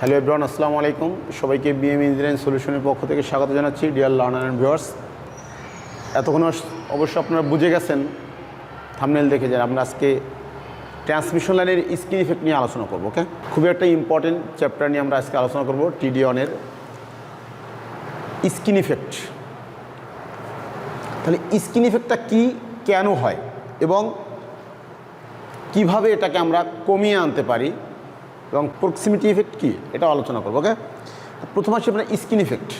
Hello everyone আসসালামু আলাইকুম সবাইকে বিএম ইঞ্জিনিয়ারিং সলিউশনের পক্ষ থেকে স্বাগত জানাচ্ছি ডিয়ার লার্নার অ্যান্ড ভিউয়ার্স এতক্ষণ অবশ্য আপনারা বুঝে গেছেন থামনেল দেখে যে আমরা আজকে ট্রান্সমিশন লাইনের স্ক্রিন ইফেক্ট নিয়ে আলোচনা করব ওকে খুবই একটা ইম্পর্টেন্ট চ্যাপ্টার নিয়ে আমরা আজকে আলোচনা করব টিডি অনের স্ক্রিন ইফেক্ট তাহলে স্ক্রিন ইফেক্টটা কী, কেন হয় এবং কীভাবে এটাকে আমরা কমিয়ে আনতে পারি এবং প্রক্সিমিটি ইফেক্ট কী? এটা আলোচনা করব ওকে প্রথম আসছে আপনার স্কিন ইফেক্ট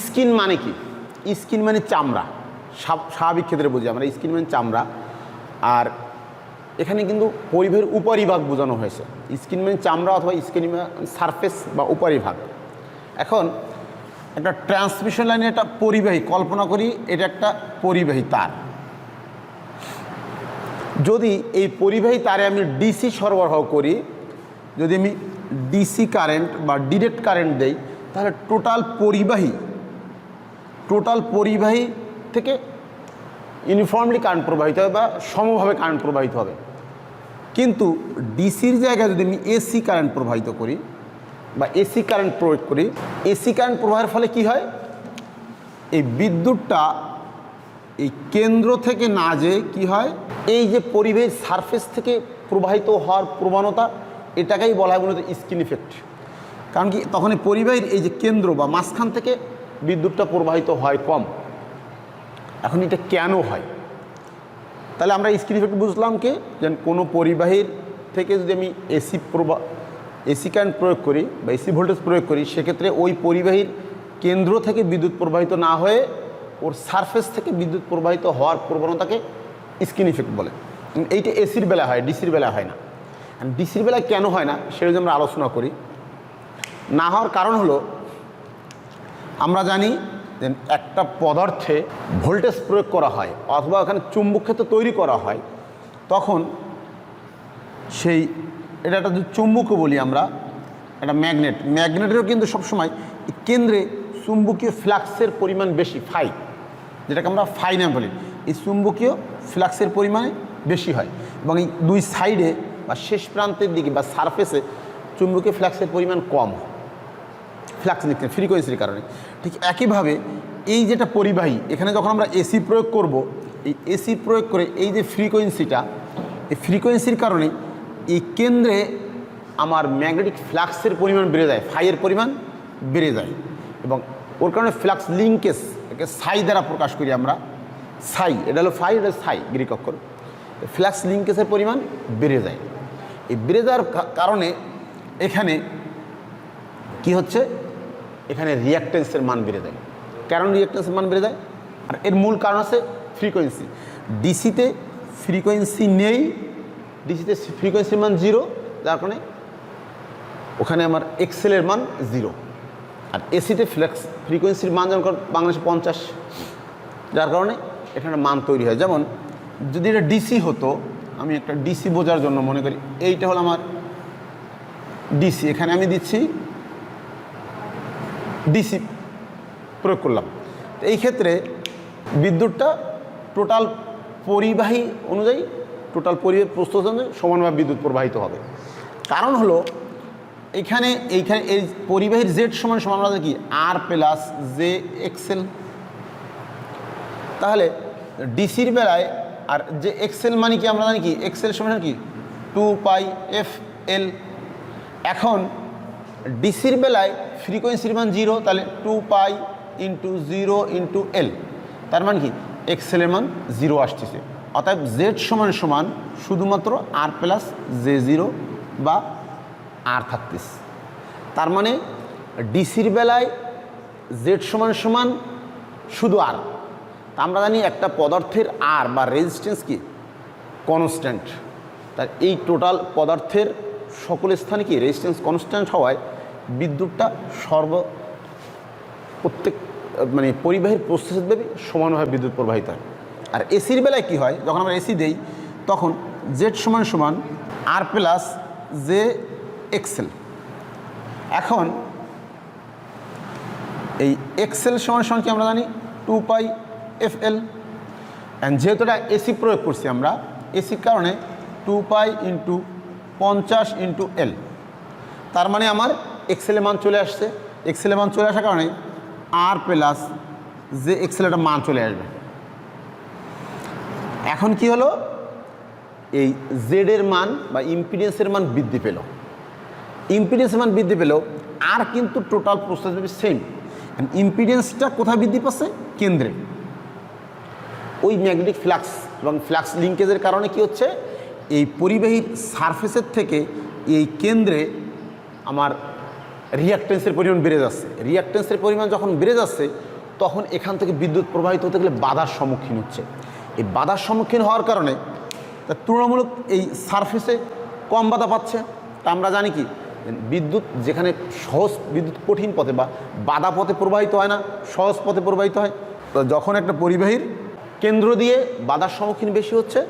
স্কিন মানে কি? স্কিন মানে চামড়া। স্বাভ- স্বাভাবিক ক্ষেত্রে বুঝি আমরা স্কিন মানে চামড়া। আর এখানে কিন্তু পরিবের উপরিভাগ বোঝানো হয়েছে। স্কিন মানে চামড়া অথবা স্কিন সারফেস বা উপরিভাগ। এখন একটা ট্রান্সমিশন লাইনে একটা পরিবাহী, কল্পনা করি, এটা একটা পরিবাহী তার। যদি এই পরিবাহী তারে আমি ডিসি সরবরাহ করি, যদি আমি ডিসি কারেন্ট বা ডিরেক্ট কারেন্ট দেই, তাহলে টোটাল পরিবাহী টোটাল পরিবাহী থেকে ইউনিফর্মলি কারেন্ট প্রবাহিত হবে বা সমভাবে কারেন্ট প্রবাহিত হবে। কিন্তু ডিসির জায়গায় যদি আমি এসি কারেন্ট প্রবাহিত করি বা এসি কারেন্ট প্রয়োগ করি, এসি কারেন্ট প্রবাহের ফলে কি হয়? এই বিদ্যুৎটা এই কেন্দ্র থেকে না যেয়ে কি হয়? এই যে পরিবেশ সারফেস থেকে প্রবাহিত হওয়ার প্রবণতা, এটাকেই বলা হয় মূলত স্কিন ইফেক্ট কারণ কি, তখন এই পরিবাহীর এই যে কেন্দ্র বা মাঝখান থেকে বিদ্যুৎটা প্রবাহিত হয় কম। এখন এটা কেন হয়? তাহলে আমরা স্কিন ইফেক্ট বুঝলাম কি? যেন কোনো পরিবাহীর থেকে যদি আমি এসি প্রবাহ এসি কারেন্ট প্রয়োগ করি বা এসি ভোল্টেজ প্রয়োগ করি, সেক্ষেত্রে ওই পরিবাহীর কেন্দ্র থেকে বিদ্যুৎ প্রবাহিত না হয়ে ওর সারফেস থেকে বিদ্যুৎ প্রবাহিত হওয়ার প্রবণতাকে স্কিন ইফেক্ট বলে। এইটা এসির বেলা হয় ডিসির বেলা হয় না। ডিসির বেলায় কেন হয় না, সেটা যদি আমরা আলোচনা করি। না হওয়ার কারণ হলো, আমরা জানি যে একটা পদার্থে ভোল্টেজ প্রয়োগ করা হয়, অথবা ওখানে চুম্বক ক্ষেত্র তৈরি করা হয়, তখন সেই, এটা একটা যদি চুম্বকও বলি আমরা, একটা ম্যাগনেট ম্যাগনেটেরও কিন্তু সবসময় কেন্দ্রে চুম্বকীয় ফ্লাক্সের পরিমাণ বেশি ফাই যেটাকে আমরা ফাই নাম বলি। এই চুম্বকীয় ফ্লাক্সের পরিমাণে বেশি হয় এবং এই দুই সাইডে বা শেষ প্রান্তের দিকে বা সারফেসে চুম্বকীয় ফ্লাক্সের পরিমাণ কম ফ্লাক্স নিচ্ছে, ফ্রিকোয়েন্সির কারণে। ঠিক একইভাবে এই যেটা পরিবাহী, এখানে যখন আমরা এসি প্রয়োগ করব, এই এসি প্রয়োগ করে এই যে ফ্রিকোয়েন্সিটা, এই ফ্রিকোয়েন্সির কারণে এই কেন্দ্রে আমার ম্যাগনেটিক ফ্লাক্সের পরিমাণ বেড়ে যায় ফাইয়ের পরিমাণ বেড়ে যায় এবং ওর কারণে ফ্লাক্স লিঙ্কেজ একে সাই দ্বারা প্রকাশ করি আমরা। সাই, এটা হলো ফাই, এটা সাই, গ্রিক অক্ষর। ফ্লাক্স লিঙ্কেজের পরিমাণ বেড়ে যায়। এই বেড়ে যাওয়ার কারণে এখানে কি হচ্ছে? এখানে রিয়াক্টেন্সের মান বেড়ে যায়। কেন রিয়াক্টেন্সের মান বেড়ে যায়? আর এর মূল কারণ আছে ফ্রিকোয়েন্সি ডিসিতে ফ্রিকোয়েন্সি নেই, ডিসিতে ফ্রিকোয়েন্সির মান জিরো যার কারণে ওখানে আমার এক্সেলের মান জিরো আর এসিতে ফ্লেক্স ফ্রিকোয়েন্সির মান যেমন বাংলাদেশে পঞ্চাশ। যার কারণে এখানে মান তৈরি হয়। যেমন, যদি এটা ডিসি হতো, আমি একটা ডিসি বোঝার জন্য মনে করি, এইটা হলো আমার ডিসি এখানে আমি দিচ্ছি ডিসি প্রয়োগ করলাম। তো এই ক্ষেত্রে বিদ্যুৎটা টোটাল পরিবাহী অনুযায়ী টোটাল পরিবেশ প্রস্তুত অনুযায়ী সমানভাবে বিদ্যুৎ প্রবাহিত হবে। কারণ হলো এখানে, এইখানে, এই পরিবাহীর জেড সমান সমান আমরা কি? আর প্লাস জে এক্সেল তাহলে ডিসির বেলায়, আর যে এক্সেল মানে কি আমরা জানি কি? এক্সেল সমান কি? টু পাই এফ এল এখন ডিসির বেলায় ফ্রিকোয়েন্সির মান জিরো তাহলে two pi into zero into L তার মানে কি? এক্সেলের মান জিরো আসতেছে। অতএব জেড সমান সমান শুধুমাত্র আর প্লাস জে জিরো বা আর থাকতেছে তার মানে ডিসির বেলায় জেড সমান সমান শুধু আর তা আমরা জানি একটা পদার্থের আর বা রেজিস্ট্যান্স কি? কনস্ট্যান্ট তার এই টোটাল পদার্থের সকল স্থানে কি রেজিস্ট্যান্স কনস্ট্যান্ট হওয়ায় বিদ্যুৎটা সর্ব প্রত্যেক মানে পরিবাহীর প্রস্তুত দেবে সমানভাবে বিদ্যুৎ প্রবাহিত হয়। আর এসির বেলায় কি হয়? যখন আমরা এসি দেই, তখন জেড সমান সমান আর প্লাস জে এক্সেল। এখন এই এক্সেল সমান সমান কি আমরা জানি? Two pi F L. And যেহেতু এটা এসি প্রয়োগ করছি আমরা এসির কারণে টু পাই ইন্টু পঞ্চাশ ইন্টু এল। তার মানে আমার এক্সেলের মান চলে আসছে। এক্সেলের মান চলে আসার কারণে আর প্লাস যে এক্সেলের একটা মান চলে আসবে। এখন কি হলো? এই জেডের মান বা ইম্পিডেন্সের মান বৃদ্ধি পেল। ইম্পিডেন্সের মান বৃদ্ধি পেলেও আর কিন্তু টোটাল প্রসেস সেম ইম্পিডেন্সটা কোথায় বৃদ্ধি পাচ্ছে? কেন্দ্রে। ওই ম্যাগনেটিক ফ্লাক্স এবং ফ্লাক্স লিঙ্কেজের কারণে কি হচ্ছে? এই পরিবাহীর সারফেসের থেকে এই কেন্দ্রে আমার রিয়াকটেন্সের পরিমাণ বেড়ে যাচ্ছে। রিয়াকটেন্সের পরিমাণ যখন বেড়ে যাচ্ছে, তখন এখান থেকে বিদ্যুৎ প্রবাহিত হতে গেলে বাধার সম্মুখীন হচ্ছে। এই বাধার সম্মুখীন হওয়ার কারণে তা তুলনামূলক এই সারফেসে কম বাধা পাচ্ছে। তা আমরা জানি কি? বিদ্যুৎ যেখানে সহজ বিদ্যুৎ কঠিন পথে বা বাধা পথে প্রবাহিত হয় না, সহজ পথে প্রবাহিত হয়, তো যখন একটা পরিবাহীর কেন্দ্র দিয়ে বাধার সম্মুখীন বেশি হচ্ছে,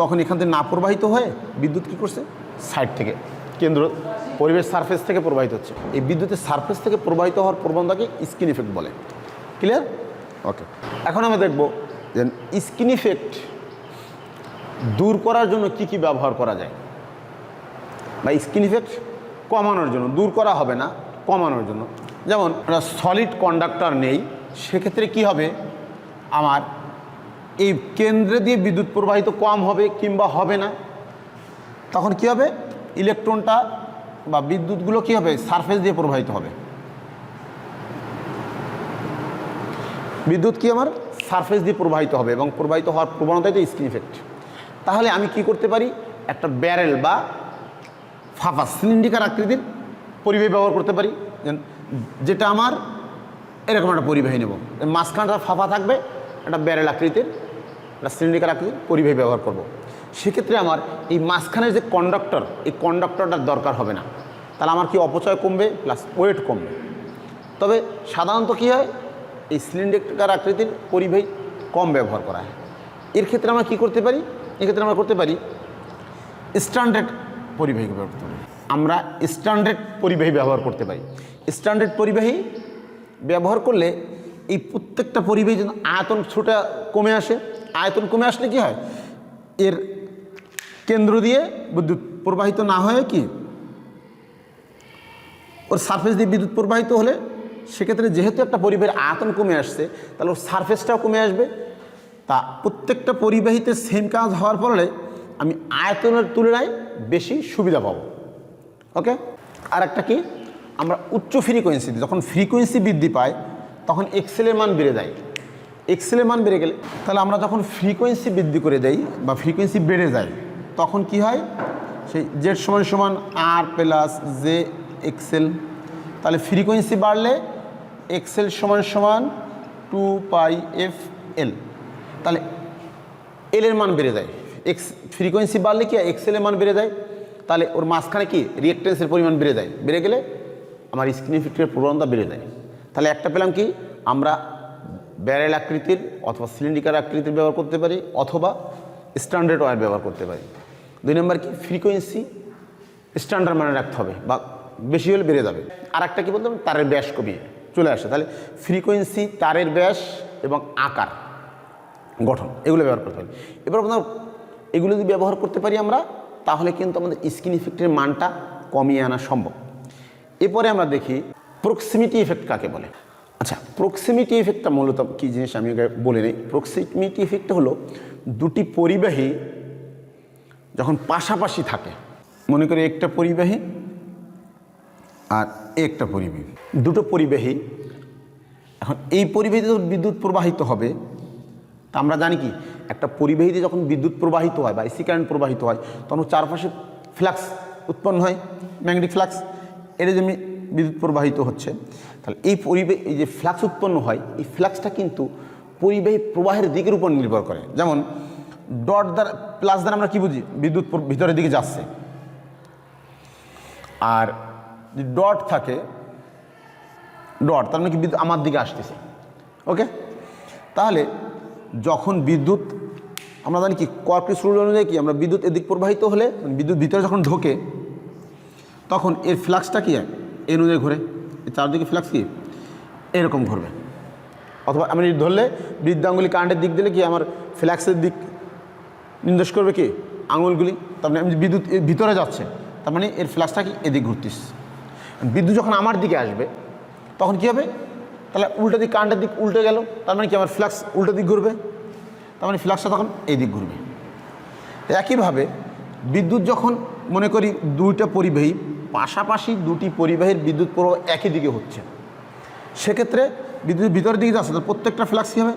তখন এখান থেকে না প্রবাহিত হয়ে বিদ্যুৎ কী করছে? সাইড থেকে, কেন্দ্র, পরিবেশ সারফেস থেকে প্রবাহিত হচ্ছে। এই বিদ্যুতের সারফেস থেকে প্রবাহিত হওয়ার প্রবণতাকে স্কিন ইফেক্ট বলে। ক্লিয়ার ওকে এখন আমরা দেখব যে স্কিন ইফেক্ট দূর করার জন্য কি কি ব্যবহার করা যায়। বা স্কিন ইফেক্ট কমানোর জন্য, দূর করা হবে না কমানোর জন্য। যেমন সলিড কন্ডাক্টর নেই, সেক্ষেত্রে কি হবে? আমার এই কেন্দ্রে দিয়ে বিদ্যুৎ প্রবাহিত কম হবে কিংবা হবে না। তখন কি হবে? ইলেকট্রনটা বা বিদ্যুৎগুলো কি হবে? সারফেস দিয়ে প্রবাহিত হবে। বিদ্যুৎ কি আমার? সারফেস দিয়ে প্রবাহিত হবে এবং প্রবাহিত হওয়ার প্রবণতাই তো স্ক্রিন ইফেক্ট তাহলে আমি কি করতে পারি? একটা ব্যারেল বা ফাঁপা সিলিন্ডিকার আকৃতির পরিবাহী ব্যবহার করতে পারি। যেটা আমার এরকম একটা পরিবাহী নেব। মাঝখানটা ফাঁপা থাকবে, একটা ব্যারেল আকৃতির, একটা সিলিন্ডিকার আকৃতির পরিবাহী ব্যবহার করব। সেক্ষেত্রে আমার এই মাঝখানের যে কন্ডাক্টর এই কন্ডাক্টরটার দরকার হবে না। তাহলে আমার কি অপচয় কমবে প্লাস ওয়েট কমবে। তবে সাধারণত কী হয়, এই সিলিন্ডিকার আকৃতির পরিবাহী কম ব্যবহার করা হয়। এর ক্ষেত্রে আমরা কী করতে পারি? এক্ষেত্রে আমরা করতে পারি স্ট্যান্ডার্ড পরিবাহী ব্যবহার করতে পারি। আমরা স্ট্যান্ডার্ড পরিবাহী ব্যবহার করতে পারি। স্ট্যান্ডার্ড পরিবাহী ব্যবহার করলে এই প্রত্যেকটা পরিবাহী যেন আয়তন ছোটা কমে আসে। আয়তন কমে আসলে কি হয়? এর কেন্দ্র দিয়ে বিদ্যুৎ প্রবাহিত না হয়ে কি? ওর সারফেস দিয়ে বিদ্যুৎ প্রবাহিত হলে সেক্ষেত্রে যেহেতু একটা পরিবাহের আয়তন কমে আসছে, তাহলে ওর সারফেসটাও কমে আসবে। তা প্রত্যেকটা পরিবাহিতে সেম কাজ হওয়ার ফলে আমি আয়তনের তুলনায় বেশি সুবিধা পাবো। ওকে আর একটা কি? আমরা উচ্চ ফ্রিকোয়েন্সিতে যখন ফ্রিকোয়েন্সি বৃদ্ধি পায়, তখন এক্সেলের মান বেড়ে যায়। এক্সেলের মান বেড়ে গেলে, তাহলে আমরা যখন ফ্রিকোয়েন্সি বৃদ্ধি করে দেই বা ফ্রিকোয়েন্সি বেড়ে যায়, তখন কি হয়? সেই জেড সমান সমান আর প্লাস জে এক্সেল তাহলে ফ্রিকোয়েন্সি বাড়লে এক্সেল সমান সমান টু পাই এফ এল তাহলে এলের মান বেড়ে যায়। এক্স ফ্রিকোয়েন্সি বাড়লে কি এক্সেলের মান বেড়ে যায়? তাহলে ওর মাঝখানে কি? রিয়েক্টেন্সের পরিমাণ বেড়ে যায়। বেড়ে গেলে আমার স্ক্রিন ইফেক্টের প্রবণতা বেড়ে যায়। তাহলে একটা পেলাম কি? আমরা ব্যারেল আকৃতির অথবা সিলিন্ডিকার আকৃতির ব্যবহার করতে পারি অথবা স্ট্যান্ডার্ড ওয়ার ব্যবহার করতে পারি। দুই নম্বর কি? ফ্রিকোয়েন্সি স্ট্যান্ডার্ড মানে রাখতে হবে বা বেশি হলে বেড়ে যাবে। আর একটা কি বলতাম তারের ব্যাস কমিয়ে চলে আসে। তাহলে ফ্রিকোয়েন্সি তারের ব্যাস এবং আকার গঠন, এগুলো ব্যবহার করতে হবে এবার আপনার এগুলো যদি ব্যবহার করতে পারি আমরা, তাহলে কিন্তু আমাদের স্কিন ইফেক্টের মানটা কমিয়ে আনা সম্ভব। এরপরে আমরা দেখি প্রক্সিমিটি ইফেক্ট কাকে বলে। আচ্ছা প্রক্সিমিটি ইফেক্টটা মূলত কী জিনিস আমি বলে নিই। প্রক্সিমিটি ইফেক্টটা হলো দুটি পরিবাহী যখন পাশাপাশি থাকে। মনে করি একটা পরিবাহী আর একটা পরিবাহী। দুটো পরিবাহী। এখন এই পরিবাহীতে যখন বিদ্যুৎ প্রবাহিত হবে। তা আমরা জানি কি? একটা পরিবাহীতে যখন বিদ্যুৎ প্রবাহিত হয় বা এসি কারেন্ট প্রবাহিত হয়, তখন চারপাশে ফ্লাক্স উৎপন্ন হয়, ম্যাগনেটিক ফ্লাক্স। এর যে বিদ্যুৎ প্রবাহিত হচ্ছে। তাহলে এই পরিবেশ এই যে ফ্লাক্স উৎপন্ন হয়, এই ফ্লাক্সটা কিন্তু পরিবাহী প্রবাহের দিকের উপর নির্ভর করে। যেমন ডট দ্বারা, প্লাস দ্বারা আমরা কী বুঝি? বিদ্যুৎ ভিতরের দিকে যাচ্ছে। আর যদি ডট থাকে, ডট, তার মানে কি বিদ্যুৎ আমার দিকে আসতেছে। ওকে? তাহলে যখন বিদ্যুৎ আমরা জানি কি কর্কের রুল অনুযায়ী কি, আমরা বিদ্যুৎ এদিক প্রবাহিত হলে মানে বিদ্যুৎ ভিতরে যখন ঢোকে, তখন এর ফ্লাক্সটা কি হয় এই অনুযায়ী ঘুরে। চারদিকে ফ্লাক্স কি, এরকম ঘুরবে। অথবা আমি ধরলে বৃদ্ধাঙ্গুলি কারেন্টের দিক দিলে কি, আমার ফ্ল্যাক্সের দিক নির্দেশ করবে কি আঙুলগুলি তার মানে আমি বিদ্যুৎ ভিতরে যাচ্ছে, তার মানে এর ফ্ল্যাক্সটা কি, এদিক ঘুরতিস। বিদ্যুৎ যখন আমার দিকে আসবে, তখন কি হবে, তাহলে উল্টো দিক কারেন্টের দিক উল্টে গেল, তার মানে কি, আমার ফ্ল্যাক্স উল্টো দিক ঘুরবে। তার মানে ফ্লাক্সটা তখন এই দিক ঘুরবে। একইভাবে বিদ্যুৎ যখন মনে করি দুইটা পরিবাহী, পাশাপাশি দুটি পরিবাহীর বিদ্যুৎ প্রবাহ একই দিকে হচ্ছে, সেক্ষেত্রে বিদ্যুৎ ভিতরের দিকে যাচ্ছে প্রত্যেকটা ফ্লাক্স কী হবে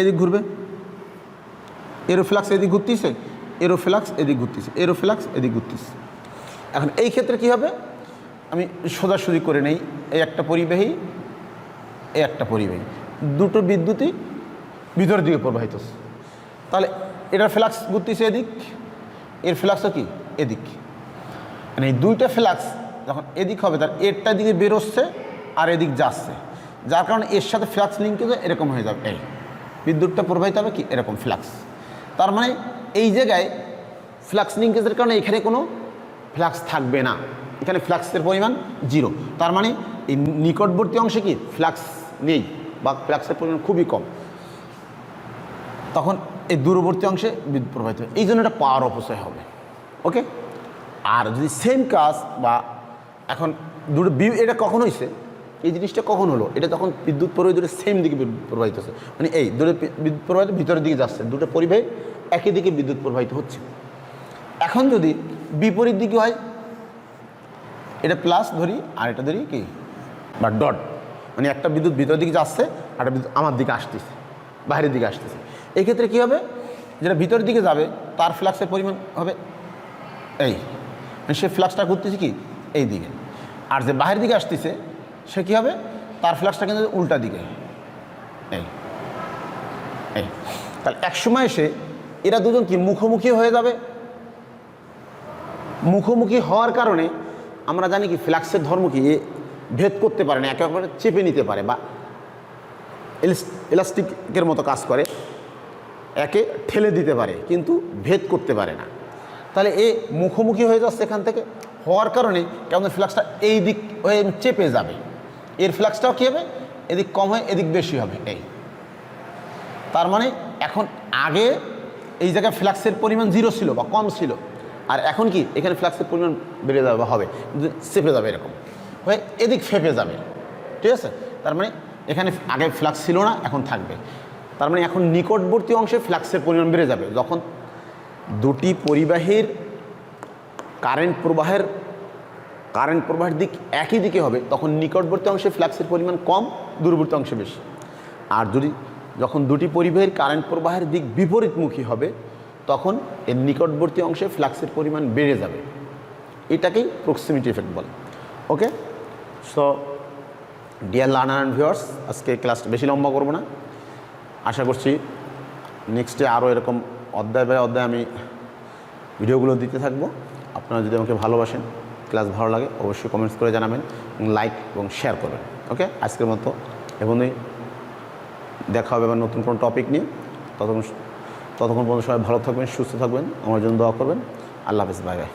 এদিক ঘুরবে। এরো ফ্লাক্স এদিক ঘুরতেছে এরো ফ্লাক্স এদিক ঘুরতেছে এরো ফ্লাক্স এদিক ঘুরতেছে। এখন এই ক্ষেত্রে কি হবে? আমি সোজাসুজি করে নেই, এই একটা পরিবাহী, এই একটা পরিবাহী। দুটো বিদ্যুৎই ভিতরের দিকে প্রবাহিত। তাহলে এটার ফ্লাক্স ঘুরতেছে এদিক, এর ফ্লাক্সও কি? এদিক। মানে এই দুইটা ফ্লাক্স যখন এদিক হবে, তার এরটা দিকে বেরোচ্ছে আর এদিক যাচ্ছে। যার কারণে এর সাথে ফ্লাক্স লিঙ্কেজ এরকম হয়ে যাবে। এই বিদ্যুৎটা প্রবাহিত হবে কি? এরকম ফ্লাক্স। তার মানে এই জায়গায় ফ্লাক্স লিঙ্কেজের কারণে এখানে কোনো ফ্লাক্স থাকবে না। এখানে ফ্লাক্সের পরিমাণ জিরো তার মানে এই নিকটবর্তী অংশে কি? ফ্লাক্স নেই বা ফ্লাক্সের পরিমাণ খুবই কম। তখন এই দূরবর্তী অংশে বিদ্যুৎ প্রবাহিত হবে এই জন্য এটা পাওয়ার অপচয় হবে। ওকে আর যদি সেম কাজ বা এখন দুটো বি- এটা কখন হয়েছে এই জিনিসটা কখন হলো? এটা তখন বিদ্যুৎ প্রবাহ দুটো সেম দিকে প্রবাহিত হচ্ছে। মানে এই দুটো বিদ্যুৎ প্রবাহিত ভিতরের দিকে যাচ্ছে। দুটো পরিবাহী একই দিকে বিদ্যুৎ প্রবাহিত হচ্ছে। এখন যদি বিপরীত দিকে হয়, এটা প্লাস ধরি, আর এটা ধরি কি? বা ডট মানে একটা বিদ্যুৎ ভিতরের দিকে যাচ্ছে, আর একটা বিদ্যুৎ আমার দিকে আসতেছে, বাইরের দিকে আসতেছে। এই ক্ষেত্রে কী হবে? যেটা ভিতরের দিকে যাবে, তার ফ্লাক্সের পরিমাণ হবে এই। মানে সে ফ্লাক্সটা ঘুরতেছে কি? এই দিকে। আর যে বাইরের দিকে আসতেছে, সে কী হবে? তার ফ্লাক্সটা কিন্তু উল্টা দিকে। এই। এই। তাহলে একসময় এসে এরা দুজন কি মুখোমুখি হয়ে যাবে? মুখোমুখি হওয়ার কারণে আমরা জানি কি ফ্ল্যাক্সের ধর্ম কি? ভেদ করতে পারে না একে অপরের চেপে নিতে পারে বা ইলাস্টিকের মতো কাজ করে। একে ঠেলে দিতে পারে, কিন্তু ভেদ করতে পারে না। তাহলে এ মুখোমুখি হয়ে যাচ্ছে এখান থেকে হওয়ার কারণে কেমন ফ্লাক্সটা এই দিক হয়ে চেপে যাবে। এর ফ্লাক্সটাও কী হবে? এদিক কম হয়, এদিক বেশি হবে, এই। তার মানে এখন আগে এই জায়গায় ফ্লাক্সের পরিমাণ জিরো ছিল বা কম ছিল, আর এখন কি এখানে ফ্লাক্সের পরিমাণ বেড়ে যাবে বা হবে চেপে যাবে এরকম। হয়ে এদিক ফেপে যাবে, ঠিক আছে? তার মানে এখানে আগে ফ্লাক্স ছিল না, এখন থাকবে। তার মানে এখন নিকটবর্তী অংশে ফ্লাক্সের পরিমাণ বেড়ে যাবে। যখন দুটি পরিবাহীর কারেন্ট প্রবাহের কারেন্ট প্রবাহের দিক একই দিকে হবে, তখন নিকটবর্তী অংশে ফ্লাক্সের পরিমাণ কম, দূরবর্তী অংশে বেশি। আর যদি যখন দুটি পরিবাহীর কারেন্ট প্রবাহের দিক বিপরীতমুখী হবে, তখন এর নিকটবর্তী অংশে ফ্লাক্সের পরিমাণ বেড়ে যাবে। এটাকেই প্রক্সিমিটি এফেক্ট বলে। Okay so dear learner and viewers আজকে ক্লাসটা বেশি লম্বা করব না। আশা করছি নেক্সটে আরও এরকম অধ্যায় বাই অধ্যায় আমি ভিডিওগুলো দিতে থাকব। আপনারা যদি আমাকে ভালোবাসেন ক্লাস ভালো লাগে, অবশ্যই কমেন্টস করে জানাবেন লাইক এবং শেয়ার করবেন ওকে আজকের মতো এখনই দেখা হবে আবার নতুন কোনো টপিক নিয়ে। ততক্ষণ ততক্ষণ পর্যন্ত সবাই ভালো থাকবেন, সুস্থ থাকবেন, আমার জন্য দোয়া করবেন। আল্লাহ হাফিজ বাই বাই